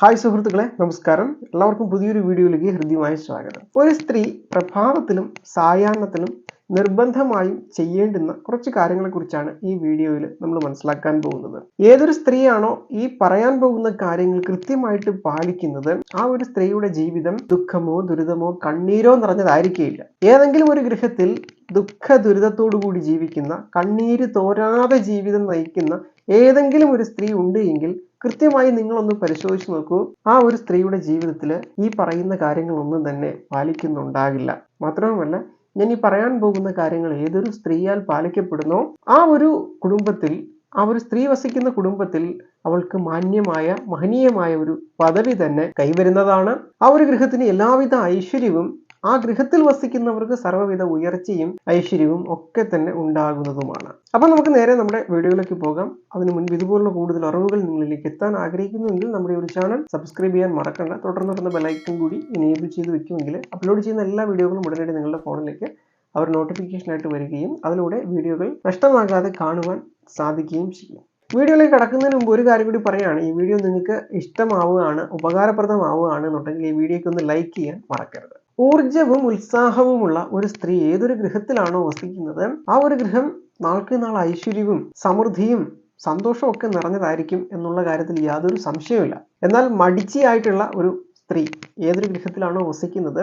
Hi സുഹൃത്തുക്കളെ നമസ്കാരം. എല്ലാവർക്കും പുതിയൊരു വീഡിയോയിലേക്ക് ഹൃദ്യമായ സ്വാഗതം. ഒരു സ്ത്രീ പ്രഭാതത്തിലും സായാഹ്നത്തിലും നിർബന്ധമായും ചെയ്യേണ്ടുന്ന കുറച്ച് കാര്യങ്ങളെ കുറിച്ചാണ് ഈ വീഡിയോയിൽ നമ്മൾ മനസ്സിലാക്കാൻ പോകുന്നത്. ഏതൊരു സ്ത്രീയാണോ ഈ പറയാൻ പോകുന്ന കാര്യങ്ങൾ കൃത്യമായിട്ട് പാലിക്കുന്നത് ആ ഒരു സ്ത്രീയുടെ ജീവിതം ദുഃഖമോ ദുരിതമോ കണ്ണീരോ നിറഞ്ഞതായിരിക്കില്ല ഏതെങ്കിലും ഒരു ഗൃഹത്തിൽ ദുഃഖ ദുരിതത്തോടു കൂടി ജീവിക്കുന്ന കണ്ണീര് തോരാതെ ജീവിതം നയിക്കുന്ന ഏതെങ്കിലും ഒരു സ്ത്രീ ഉണ്ട് എങ്കിൽ കൃത്യമായി നിങ്ങളൊന്ന് പരിശോധിച്ച് നോക്കൂ. ആ ഒരു സ്ത്രീയുടെ ജീവിതത്തിൽ ഈ പറയുന്ന കാര്യങ്ങളൊന്നും തന്നെ പാലിക്കുന്നുണ്ടാകില്ല. മാത്രവുമല്ല ഞാൻ ഈ പറയാൻ പോകുന്ന കാര്യങ്ങൾ ഏതൊരു സ്ത്രീയാൽ പാലിക്കപ്പെടുന്നോ ആ ഒരു കുടുംബത്തിൽ ആ ഒരു സ്ത്രീ വസിക്കുന്ന കുടുംബത്തിൽ അവൾക്ക് മാന്യമായ മഹനീയമായ ഒരു പദവി തന്നെ കൈവരുന്നതാണ്. ആ ഒരു ഗൃഹത്തിന് എല്ലാവിധ ഐശ്വര്യവും ആ ഗൃഹത്തിൽ വസിക്കുന്നവർക്ക് സർവവിധ ഉയർച്ചയും ഐശ്വര്യവും ഒക്കെ തന്നെ ഉണ്ടാകുന്നതുമാണ്. അപ്പൊ നമുക്ക് നേരെ നമ്മുടെ വീഡിയോയിലേക്ക് പോകാം. അതിനു മുൻപ് ഇതുപോലുള്ള കൂടുതൽ അറിവുകൾ നിങ്ങളിലേക്ക് എത്താൻ ആഗ്രഹിക്കുന്നുവെങ്കിൽ നമ്മുടെ ഒരു ചാനൽ സബ്സ്ക്രൈബ് ചെയ്യാൻ മറക്കണ്ട. തുടർന്ന് തുടർന്ന് ബെലൈക്കൺ കൂടി എനേബിൾ ചെയ്ത് വെക്കുമെങ്കിൽ അപ്ലോഡ് ചെയ്യുന്ന എല്ലാ വീഡിയോകളും ഉടനടി നിങ്ങളുടെ ഫോണിലേക്ക് അവർ നോട്ടിഫിക്കേഷനായിട്ട് വരികയും അതിലൂടെ വീഡിയോകൾ നഷ്ടമാകാതെ കാണുവാൻ സാധിക്കുകയും ചെയ്യും. വീഡിയോയിലേക്ക് കടക്കുന്നതിന് മുമ്പ് ഒരു കാര്യം കൂടി പറയുകയാണ്. ഈ വീഡിയോ നിങ്ങൾക്ക് ഇഷ്ടമാവുകയാണ് ഉപകാരപ്രദമാവുകയാണ് എന്നുണ്ടെങ്കിൽ ഈ വീഡിയോയ്ക്ക് ഒന്ന് ലൈക്ക് ചെയ്യാൻ മറക്കരുത്. ഊർജവും ഉത്സാഹവുമുള്ള ഒരു സ്ത്രീ ഏതൊരു ഗൃഹത്തിലാണോ വസിക്കുന്നത് ആ ഒരു ഗൃഹം നാൾക്ക് നാൾ ഐശ്വര്യവും സമൃദ്ധിയും സന്തോഷവും ഒക്കെ നിറഞ്ഞതായിരിക്കും എന്നുള്ള കാര്യത്തിൽ യാതൊരു സംശയവുമില്ല. എന്നാൽ മടിച്ചിയായിട്ടുള്ള ഒരു സ്ത്രീ ഏതൊരു ഗൃഹത്തിലാണോ വസിക്കുന്നത്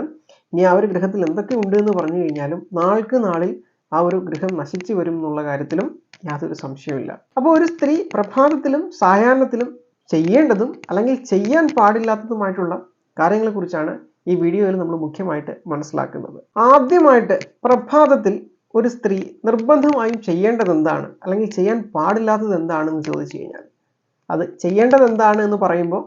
ഇനി ആ ഒരു ഗൃഹത്തിൽ എന്തൊക്കെ ഉണ്ട് എന്ന് പറഞ്ഞു കഴിഞ്ഞാലും നാൾക്ക് നാളിൽ ആ ഒരു ഗൃഹം നശിച്ചു വരും എന്നുള്ള കാര്യത്തിലും യാതൊരു സംശയവുമില്ല. അപ്പോൾ ഒരു സ്ത്രീ പ്രഭാതത്തിലും സായാഹ്നത്തിലും ചെയ്യേണ്ടതും അല്ലെങ്കിൽ ചെയ്യാൻ പാടില്ലാത്തതുമായിട്ടുള്ള കാര്യങ്ങളെക്കുറിച്ചാണ് ഈ വീഡിയോയിൽ നമ്മൾ മുഖ്യമായിട്ട് മനസ്സിലാക്കുന്നത്. ആദ്യമായിട്ട് പ്രഭാതത്തിൽ ഒരു സ്ത്രീ നിർബന്ധമായും ചെയ്യേണ്ടത് എന്താണ്? അല്ലെങ്കിൽ ചെയ്യാൻ പാടില്ലാത്തത് എന്താണെന്ന് ചോദിച്ചു കഴിഞ്ഞാൽ അത് ചെയ്യേണ്ടത് എന്താണ് എന്ന് പറയുമ്പോൾ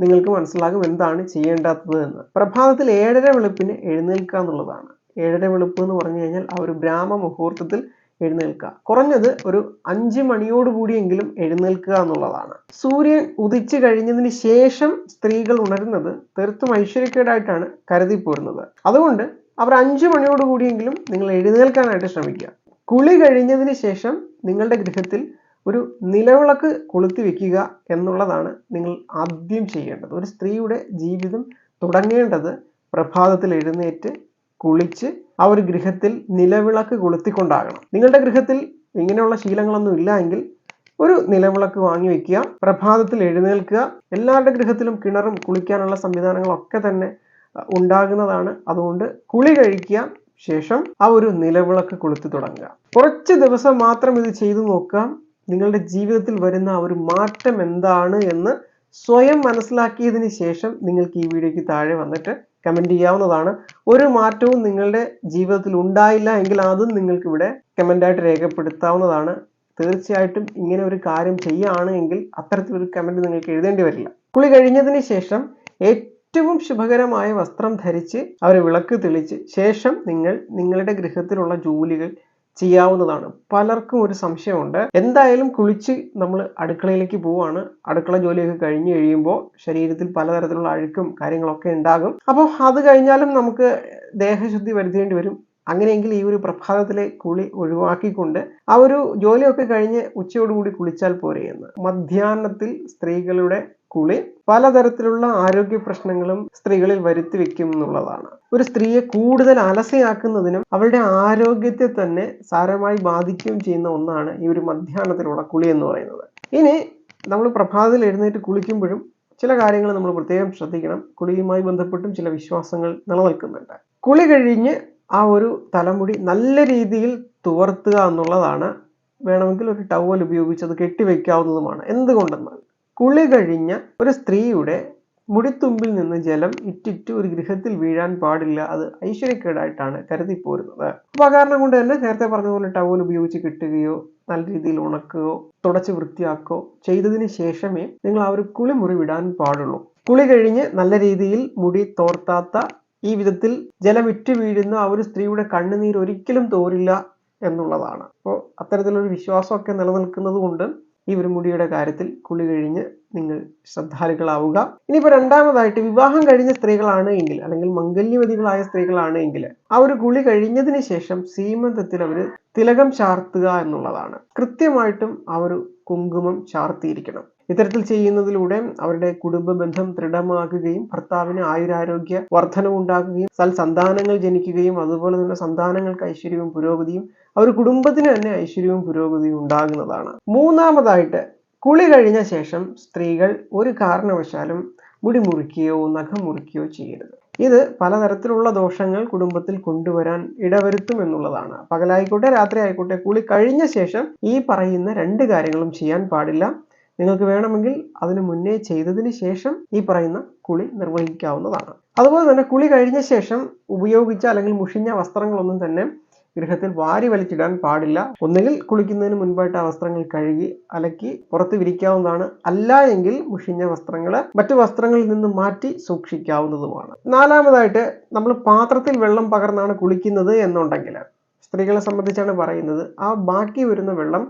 നിങ്ങൾക്ക് മനസ്സിലാകും എന്താണ് ചെയ്യേണ്ടാത്തത് എന്ന്. പ്രഭാതത്തിൽ ഏഴര വെളുപ്പിന് എഴുന്നേൽക്കുക എന്നുള്ളതാണ്. ഏഴര വെളുപ്പ് എന്ന് പറഞ്ഞു കഴിഞ്ഞാൽ ആ ഒരു ബ്രാഹ്മ മുഹൂർത്തത്തിൽ എഴുന്നേൽക്കുക. കുറഞ്ഞത് ഒരു അഞ്ച് മണിയോടുകൂടിയെങ്കിലും എഴുന്നേൽക്കുക എന്നുള്ളതാണ്. സൂര്യൻ ഉദിച്ചു കഴിഞ്ഞതിന് ശേഷം സ്ത്രീകൾ ഉണരുന്നത് തീർത്തും ഐശ്വര്യക്കേടായിട്ടാണ് കരുതി പോരുന്നത് അതുകൊണ്ട് അവർ അഞ്ചു മണിയോടുകൂടിയെങ്കിലും നിങ്ങൾ എഴുന്നേൽക്കാനായിട്ട് ശ്രമിക്കുക. കുളി കഴിഞ്ഞതിന് ശേഷം നിങ്ങളുടെ ഗൃഹത്തിൽ ഒരു നിലവിളക്ക് കൊളുത്തി വെക്കുക എന്നുള്ളതാണ് നിങ്ങൾ ആദ്യം ചെയ്യേണ്ടത്. ഒരു സ്ത്രീയുടെ ജീവിതം തുടങ്ങേണ്ടത് പ്രഭാതത്തിൽ എഴുന്നേറ്റ് കുളിച്ച് ആ ഒരു ഗൃഹത്തിൽ നിലവിളക്ക് കൊളുത്തിക്കൊണ്ടാകണം. നിങ്ങളുടെ ഗൃഹത്തിൽ ഇങ്ങനെയുള്ള ശീലങ്ങളൊന്നും ഇല്ല എങ്കിൽ ഒരു നിലവിളക്ക് വാങ്ങി വെക്കുക പ്രഭാതത്തിൽ എഴുന്നേൽക്കുക എല്ലാവരുടെ ഗൃഹത്തിലും കിണറും കുളിക്കാനുള്ള സംവിധാനങ്ങളൊക്കെ തന്നെ ഉണ്ടാകുന്നതാണ്. അതുകൊണ്ട് കുളി കഴിക്കുക ശേഷം ആ ഒരു നിലവിളക്ക് കൊളുത്തി തുടങ്ങുക. കുറച്ച് ദിവസം മാത്രം ഇത് ചെയ്തു നോക്കാം നിങ്ങളുടെ ജീവിതത്തിൽ വരുന്ന ഒരു മാറ്റം എന്താണ് എന്ന് സ്വയം മനസ്സിലാക്കിയതിന് ശേഷം നിങ്ങൾക്ക് ഈ വീഡിയോയ്ക്ക് താഴെ വന്നിട്ട് കമന്റ് ചെയ്യാവുന്നതാണ്. ഒരു മാറ്റവും നിങ്ങളുടെ ജീവിതത്തിൽ ഉണ്ടായില്ല എങ്കിൽ അതും നിങ്ങൾക്ക് ഇവിടെ കമന്റായിട്ട് രേഖപ്പെടുത്താവുന്നതാണ്. തീർച്ചയായിട്ടും ഇങ്ങനെ ഒരു കാര്യം ചെയ്യുകയാണ് എങ്കിൽ അത്തരത്തിലൊരു കമന്റ് നിങ്ങൾക്ക് എഴുതേണ്ടി വരില്ല. കുളി കഴിഞ്ഞതിന് ശേഷം ഏറ്റവും ശുഭകരമായ വസ്ത്രം ധരിച്ച് അവർ വിളക്ക് തെളിച്ച് ശേഷം നിങ്ങൾ നിങ്ങളുടെ ഗൃഹത്തിലുള്ള ജോലികൾ ചെയ്യാവുന്നതാണ്. പലർക്കും ഒരു സംശയമുണ്ട്. എന്തായാലും കുളിച്ച് നമ്മൾ അടുക്കളയിലേക്ക് പോവാണ് അടുക്കള ജോലിയൊക്കെ കഴിഞ്ഞു കഴിയുമ്പോൾ ശരീരത്തിൽ പലതരത്തിലുള്ള അഴുക്കും കാര്യങ്ങളൊക്കെ ഉണ്ടാകും. അപ്പോൾ അത് കഴിഞ്ഞാലും നമുക്ക് ദേഹശുദ്ധി വരുത്തേണ്ടി വരും. അങ്ങനെയെങ്കിൽ ഈ ഒരു പ്രഭാതത്തിലെ കുളി ഒഴിവാക്കിക്കൊണ്ട് ആ ഒരു ജോലിയൊക്കെ കഴിഞ്ഞ് ഉച്ചയോടുകൂടി കുളിച്ചാൽ പോരെ എന്ന്. മധ്യാഹ്നത്തിൽ സ്ത്രീകളുടെ കുളി പലതരത്തിലുള്ള ആരോഗ്യ പ്രശ്നങ്ങളും സ്ത്രീകളിൽ വരുത്തി വെക്കും എന്നുള്ളതാണ്. ഒരു സ്ത്രീയെ കൂടുതൽ അലസയാക്കുന്നതിനും അവളുടെ ആരോഗ്യത്തെ തന്നെ സാരമായി ബാധിക്കുകയും ചെയ്യുന്ന ഒന്നാണ് ഈ ഒരു മധ്യാഹ്നത്തിലുള്ള കുളി എന്ന് പറയുന്നത്. ഇനി നമ്മൾ പ്രഭാതത്തിൽ എഴുന്നേറ്റ് കുളിക്കുമ്പോഴും ചില കാര്യങ്ങൾ നമ്മൾ പ്രത്യേകം ശ്രദ്ധിക്കണം. കുളിയുമായി ബന്ധപ്പെട്ടും ചില വിശ്വാസങ്ങൾ നിലനിൽക്കുന്നുണ്ട്. കുളി കഴിഞ്ഞ് ആ ഒരു തലമുടി നല്ല രീതിയിൽ തുവർത്തുക എന്നുള്ളതാണ് വേണമെങ്കിൽ ഒരു ടവൽ ഉപയോഗിച്ച് അത് കെട്ടിവെക്കാവുന്നതുമാണ്. എന്തുകൊണ്ടെന്നാൽ കുളി കഴിഞ്ഞ ഒരു സ്ത്രീയുടെ മുടിത്തുമ്പിൽ നിന്ന് ജലം ഇറ്റിറ്റ് ഒരു ഗൃഹത്തിൽ വീഴാൻ പാടില്ല. അത് ഐശ്വര്യക്കേടായിട്ടാണ് കരുതി പോരുന്നത് അപ്പൊ ആ കാരണം കൊണ്ട് തന്നെ നേരത്തെ പറഞ്ഞതുപോലെ ടവൽ ഉപയോഗിച്ച് കിട്ടുകയോ നല്ല രീതിയിൽ ഉണക്കുകയോ തുടച്ച് വൃത്തിയാക്കുകയോ ചെയ്തതിന് ശേഷമേ നിങ്ങൾ ആ ഒരു കുളി മുറി വിടാൻ പാടുള്ളൂ. കുളി കഴിഞ്ഞ് നല്ല രീതിയിൽ മുടി തോർത്താത്ത ഈ വിധത്തിൽ ജലം ഇറ്റു വീഴുന്ന ആ ഒരു സ്ത്രീയുടെ കണ്ണുനീർ ഒരിക്കലും തോരില്ല എന്നുള്ളതാണ്. അപ്പോൾ അത്തരത്തിലൊരു വിശ്വാസമൊക്കെ നിലനിൽക്കുന്നത് കൊണ്ട് ഈ ഒരു മുടിയുടെ കാര്യത്തിൽ കുളി കഴിഞ്ഞ് നിങ്ങൾ ശ്രദ്ധാലുക്കളാവുക. ഇനിയിപ്പോൾ രണ്ടാമതായിട്ട് വിവാഹം കഴിഞ്ഞ സ്ത്രീകളാണ് എങ്കിൽ അല്ലെങ്കിൽ മംഗല്യവതികളായ സ്ത്രീകളാണ് എങ്കിൽ ആ ഒരു കുളി കഴിഞ്ഞതിന് ശേഷം സീമന്തത്തിൽ അവർ തിലകം ചാർത്തുക എന്നുള്ളതാണ്. കൃത്യമായിട്ടും ആ ഒരു കുങ്കുമം ചാർത്തിയിരിക്കണം. ഇത്തരത്തിൽ ചെയ്യുന്നതിലൂടെ അവരുടെ കുടുംബ ബന്ധം ദൃഢമാക്കുകയും ഭർത്താവിന് ആയുരാരോഗ്യ വർധനവുണ്ടാക്കുകയും സൽ സന്താനങ്ങൾ ജനിക്കുകയും അതുപോലെ തന്നെ സന്താനങ്ങൾക്ക് ഐശ്വര്യവും പുരോഗതിയും അവർ കുടുംബത്തിന് തന്നെ ഐശ്വര്യവും പുരോഗതിയും ഉണ്ടാകുന്നതാണ്. മൂന്നാമതായിട്ട് കുളി കഴിഞ്ഞ ശേഷം സ്ത്രീകൾ ഒരു കാരണവശാലും മുടി മുറിക്കുകയോ നഖം മുറിക്കുകയോ ചെയ്യരുത്. ഇത് പലതരത്തിലുള്ള ദോഷങ്ങൾ കുടുംബത്തിൽ കൊണ്ടുവരാൻ ഇടവരുത്തും എന്നുള്ളതാണ്. പകലായിക്കോട്ടെ രാത്രി ആയിക്കോട്ടെ കുളി കഴിഞ്ഞ ശേഷം ഈ പറയുന്ന രണ്ട് കാര്യങ്ങളും ചെയ്യാൻ പാടില്ല. നിങ്ങൾക്ക് വേണമെങ്കിൽ അതിന് മുന്നേ ചെയ്തതിന് ശേഷം ഈ പറയുന്ന കുളി നിർവഹിക്കാവുന്നതാണ്. അതുപോലെ തന്നെ കുളി കഴിഞ്ഞ ശേഷം ഉപയോഗിച്ച അല്ലെങ്കിൽ മുഷിഞ്ഞ വസ്ത്രങ്ങളൊന്നും തന്നെ ഗൃഹത്തിൽ വാരി വലിച്ചിടാൻ പാടില്ല. ഒന്നുകിൽ കുളിക്കുന്നതിന് മുൻപായിട്ട് ആ വസ്ത്രങ്ങൾ കഴുകി അലക്കി പുറത്ത് വിരിക്കാവുന്നതാണ്. അല്ല എങ്കിൽ മുഷിഞ്ഞ വസ്ത്രങ്ങൾ മറ്റു വസ്ത്രങ്ങളിൽ നിന്ന് മാറ്റി സൂക്ഷിക്കാവുന്നതുമാണ്. നാലാമതായിട്ട് നമ്മൾ പാത്രത്തിൽ വെള്ളം പകർന്നാണ് കുളിക്കുന്നത് എന്നുണ്ടെങ്കിൽ സ്ത്രീകളെ സംബന്ധിച്ചാണ് പറയുന്നത്. ആ ബാക്കി വരുന്ന വെള്ളം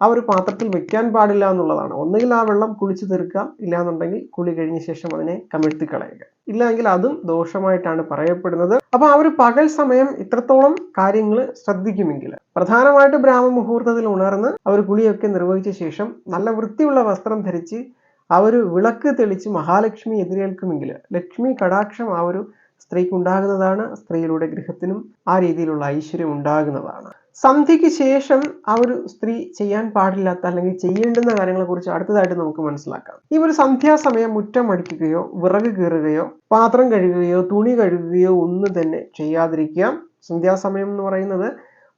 ആ ഒരു പാത്രത്തിൽ വെക്കാൻ പാടില്ല എന്നുള്ളതാണ്. ഒന്നുകിൽ ആ വെള്ളം കുളിച്ച് തീർക്കാം ഇല്ലാന്നുണ്ടെങ്കിൽ കുളി കഴിഞ്ഞ ശേഷം അതിനെ കമിഴ്ത്തി കളയുക. ഇല്ലെങ്കിൽ അതും ദോഷമായിട്ടാണ് പറയപ്പെടുന്നത്. അപ്പൊ ആ ഒരു പകൽ സമയം ഇത്രത്തോളം കാര്യങ്ങൾ ശ്രദ്ധിക്കുമെങ്കിൽ പ്രധാനമായിട്ട് ബ്രാഹ്മ മുഹൂർത്തത്തിൽ ഉണർന്ന് അവർ കുളിയൊക്കെ നിർവഹിച്ച ശേഷം നല്ല വൃത്തിയുള്ള വസ്ത്രം ധരിച്ച് ആ ഒരു വിളക്ക് തെളിച്ച് മഹാലക്ഷ്മി എതിരേൽക്കുമെങ്കിൽ ലക്ഷ്മി കടാക്ഷം ആ ഒരു സ്ത്രീക്ക് ഉണ്ടാകുന്നതാണ്. സ്ത്രീയിലൂടെ ഗൃഹത്തിനും ആ രീതിയിലുള്ള ഐശ്വര്യം ഉണ്ടാകുന്നതാണ്. സന്ധ്യയ്ക്ക് ശേഷം ആ ഒരു സ്ത്രീ ചെയ്യാൻ പാടില്ലാത്ത അല്ലെങ്കിൽ ചെയ്യേണ്ടുന്ന കാര്യങ്ങളെ കുറിച്ച് അടുത്തതായിട്ട് നമുക്ക് മനസ്സിലാക്കാം. ഈ ഒരു സന്ധ്യാസമയം മുറ്റം അടിക്കുകയോ വിറക് കീറുകയോ പാത്രം കഴുകുകയോ തുണി കഴുകുകയോ ഒന്നും തന്നെ ചെയ്യാതിരിക്കുക. സന്ധ്യാസമയം എന്ന് പറയുന്നത്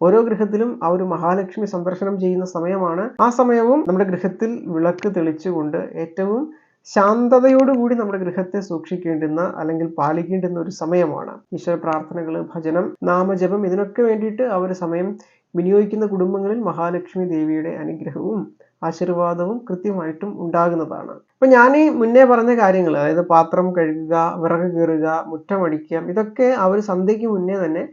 ഓരോ ഗൃഹത്തിലും ആ ഒരു മഹാലക്ഷ്മി സന്ദർശനം ചെയ്യുന്ന സമയമാണ്. ആ സമയവും നമ്മുടെ ഗൃഹത്തിൽ വിളക്ക് തെളിച്ചുകൊണ്ട് ഏറ്റവും ശാന്തതയോടുകൂടി നമ്മുടെ ഗൃഹത്തെ സൂക്ഷിക്കേണ്ടുന്ന അല്ലെങ്കിൽ പാലിക്കേണ്ടുന്ന ഒരു സമയമാണ്. ഈശ്വര പ്രാർത്ഥനകൾ ഭജനം നാമജപം ഇതിനൊക്കെ വേണ്ടിയിട്ട് ആ ഒരു സമയം വിനിയോഗിക്കുന്ന കുടുംബങ്ങളിൽ മഹാലക്ഷ്മി ദേവിയുടെ അനുഗ്രഹവും ആശീർവാദവും കൃത്യമായിട്ടും ഉണ്ടാകുന്നതാണ്. അപ്പൊ ഞാൻ ഈ മുന്നേ പറഞ്ഞ കാര്യങ്ങൾ അതായത് പാത്രം കഴുകുക വിറക് കീറുക മുറ്റമടിക്കുക ഇതൊക്കെ ആ ഒരു സന്ധ്യയ്ക്ക് മുന്നേ തന്നെ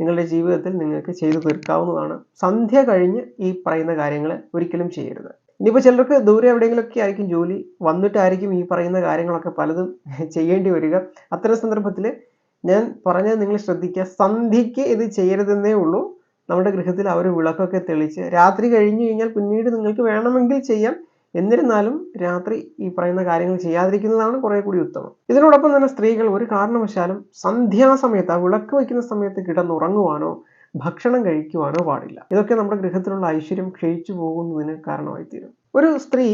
നിങ്ങളുടെ ജീവിതത്തിൽ നിങ്ങൾക്ക് ചെയ്തു തീർക്കാവുന്നതാണ്. സന്ധ്യ കഴിഞ്ഞ് ഈ പറയുന്ന കാര്യങ്ങൾ ഒരിക്കലും ചെയ്യരുത്. ഇനിയിപ്പോൾ ചിലർക്ക് ദൂരെ എവിടെയെങ്കിലുമൊക്കെ ആയിരിക്കും ജോലി. വന്നിട്ടായിരിക്കും ഈ പറയുന്ന കാര്യങ്ങളൊക്കെ പലതും ചെയ്യേണ്ടി വരിക. അത്തരം സന്ദർഭത്തിൽ ഞാൻ പറഞ്ഞത് നിങ്ങൾ ശ്രദ്ധിക്കുക. സന്ധ്യയ്ക്ക് ഇത് ചെയ്യരുതെന്നേ ഉള്ളൂ. നമ്മുടെ ഗൃഹത്തിൽ അവർ വിളക്കൊക്കെ തെളിച്ച് രാത്രി കഴിഞ്ഞു കഴിഞ്ഞാൽ പിന്നീട് നിങ്ങൾക്ക് വേണമെങ്കിൽ ചെയ്യാം. എന്നിരുന്നാലും രാത്രി ഈ പറയുന്ന കാര്യങ്ങൾ ചെയ്യാതിരിക്കുന്നതാണ് കുറെ കൂടി ഉത്തമം. ഇതിനോടൊപ്പം തന്നെ സ്ത്രീകൾ ഒരു കാരണവശാലും സന്ധ്യാസമയത്ത് ആ വിളക്ക് വയ്ക്കുന്ന സമയത്ത് കിടന്നുറങ്ങുവാനോ ഭക്ഷണം കഴിക്കുവാനോ പാടില്ല. ഇതൊക്കെ നമ്മുടെ ഗൃഹത്തിലുള്ള ഐശ്വര്യം ക്ഷയിച്ചു പോകുന്നതിന് കാരണമായി തീരും ഒരു സ്ത്രീ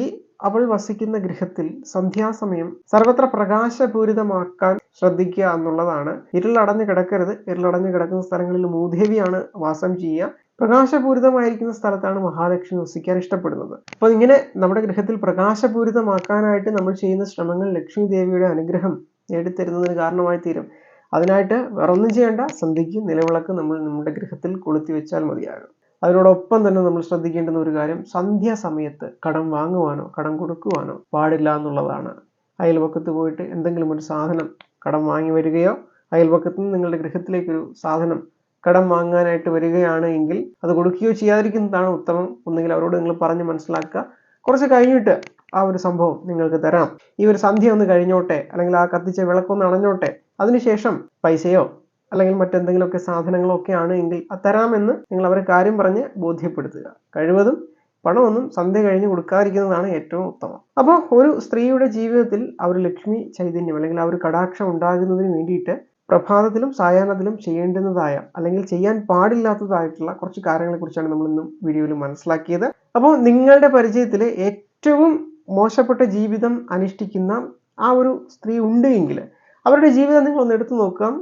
അവൾ വസിക്കുന്ന ഗൃഹത്തിൽ സന്ധ്യാസമയം സർവത്ര പ്രകാശപൂരിതമാക്കാൻ ശ്രദ്ധിക്കുക എന്നുള്ളതാണ്. ഇരുളടഞ്ഞു കിടക്കരുത്. ഇരുളടഞ്ഞു കിടക്കുന്ന സ്ഥലങ്ങളിൽ മൂദേവിയാണ് വാസം ചെയ്യുക. പ്രകാശപൂരിതമായിരിക്കുന്ന സ്ഥലത്താണ് മഹാലക്ഷ്മി വസിക്കാൻ ഇഷ്ടപ്പെടുന്നത്. അപ്പോൾ ഇങ്ങനെ നമ്മുടെ ഗൃഹത്തിൽ പ്രകാശപൂരിതമാക്കാനായിട്ട് നമ്മൾ ചെയ്യുന്ന ശ്രമങ്ങൾ ലക്ഷ്മി ദേവിയുടെ അനുഗ്രഹം നേടിത്തരുന്നതിന് കാരണമായി തീരും അതിനായിട്ട് വേറൊന്നും ചെയ്യേണ്ട. സന്ധ്യയ്ക്ക് നിലവിളക്ക് നമ്മൾ നമ്മുടെ ഗൃഹത്തിൽ കൊളുത്തി വെച്ചാൽ മതിയാകും. അതിനോടൊപ്പം തന്നെ നമ്മൾ ശ്രദ്ധിക്കേണ്ടുന്ന ഒരു കാര്യം സന്ധ്യാസമയത്ത് കടം വാങ്ങുവാനോ കടം കൊടുക്കുവാനോ പാടില്ല എന്നുള്ളതാണ്. അയൽവക്കത്ത് പോയിട്ട് എന്തെങ്കിലും ഒരു സാധനം കടം വാങ്ങി വരികയോ അയൽവക്കത്ത് നിന്ന് നിങ്ങളുടെ ഗൃഹത്തിലേക്കൊരു സാധനം കടം വാങ്ങാനായിട്ട് വരികയാണ് എങ്കിൽ അത് കൊടുക്കുകയോ ചെയ്യാതിരിക്കുന്നതാണ് ഉത്തമം. ഒന്നുകിൽ അവരോട് നിങ്ങൾ പറഞ്ഞ് മനസ്സിലാക്കുക. കുറച്ച് കഴിഞ്ഞിട്ട് ആ ഒരു സംഭവം നിങ്ങൾക്ക് തരാം. ഈ ഒരു സന്ധ്യ ഒന്ന് കഴിഞ്ഞോട്ടെ? അല്ലെങ്കിൽ ആ കത്തിച്ച വിളക്കൊന്ന് അണഞ്ഞോട്ടെ? അതിനുശേഷം പൈസയോ അല്ലെങ്കിൽ മറ്റെന്തെങ്കിലുമൊക്കെ സാധനങ്ങളോ ഒക്കെ ആണ് എങ്കിൽ തരാമെന്ന് നിങ്ങൾ അവരെ കാര്യം പറഞ്ഞ് ബോധ്യപ്പെടുത്തുക. കഴിവതും പണമൊന്നും സന്ധ്യ കഴിഞ്ഞ് കൊടുക്കാതിരിക്കുന്നതാണ് ഏറ്റവും ഉത്തമം. അപ്പോൾ ഒരു സ്ത്രീയുടെ ജീവിതത്തിൽ ആ ഒരു ലക്ഷ്മി ചൈതന്യം അല്ലെങ്കിൽ ആ ഒരു കടാക്ഷം ഉണ്ടാകുന്നതിന് വേണ്ടിയിട്ട് പ്രഭാതത്തിലും സായാഹ്നത്തിലും ചെയ്യേണ്ടുന്നതായ അല്ലെങ്കിൽ ചെയ്യാൻ പാടില്ലാത്തതായിട്ടുള്ള കുറച്ച് കാര്യങ്ങളെക്കുറിച്ചാണ് നമ്മൾ ഇന്നും വീഡിയോയിൽ മനസ്സിലാക്കിയത്. അപ്പോൾ നിങ്ങളുടെ പരിചയത്തിൽ ഏറ്റവും മോശപ്പെട്ട ജീവിതം അനുഷ്ഠിക്കുന്ന ആ ഒരു സ്ത്രീ ഉണ്ട് എങ്കിൽ അവരുടെ ജീവിതം നിങ്ങൾ ഒന്ന് എടുത്തു നോക്കാം.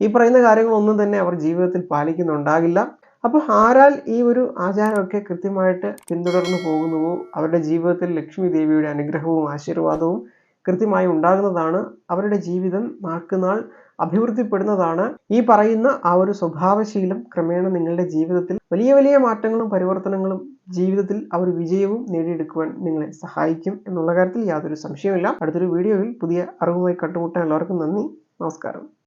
ഈ പറയുന്ന കാര്യങ്ങളൊന്നും തന്നെ അവർ ജീവിതത്തിൽ പാലിക്കുന്നുണ്ടാകില്ല. അപ്പോൾ ആരാൽ ഈ ഒരു ആചാരമൊക്കെ കൃത്യമായിട്ട് പിന്തുടർന്നു പോകുന്നുവോ? അവരുടെ ജീവിതത്തിൽ ലക്ഷ്മി ദേവിയുടെ അനുഗ്രഹവും ആശീർവാദവും കൃത്യമായി ഉണ്ടാകുന്നതാണ് അവരുടെ ജീവിതം നാൾക്കുനാൾ അഭിവൃദ്ധിപ്പെടുന്നതാണ്. ഈ പറയുന്ന ആ ഒരു സ്വഭാവശീലം ക്രമേണ നിങ്ങളുടെ ജീവിതത്തിൽ വലിയ വലിയ മാറ്റങ്ങളും പരിവർത്തനങ്ങളും ജീവിതത്തിൽ ആ ഒരു വിജയവും നേടിയെടുക്കുവാൻ നിങ്ങളെ സഹായിക്കും എന്നുള്ള കാര്യത്തിൽ യാതൊരു സംശയവുമില്ല. അടുത്തൊരു വീഡിയോയിൽ പുതിയ അറിവുമായി കണ്ടുമുട്ടാൻ എല്ലാവർക്കും നന്ദി. നമസ്കാരം.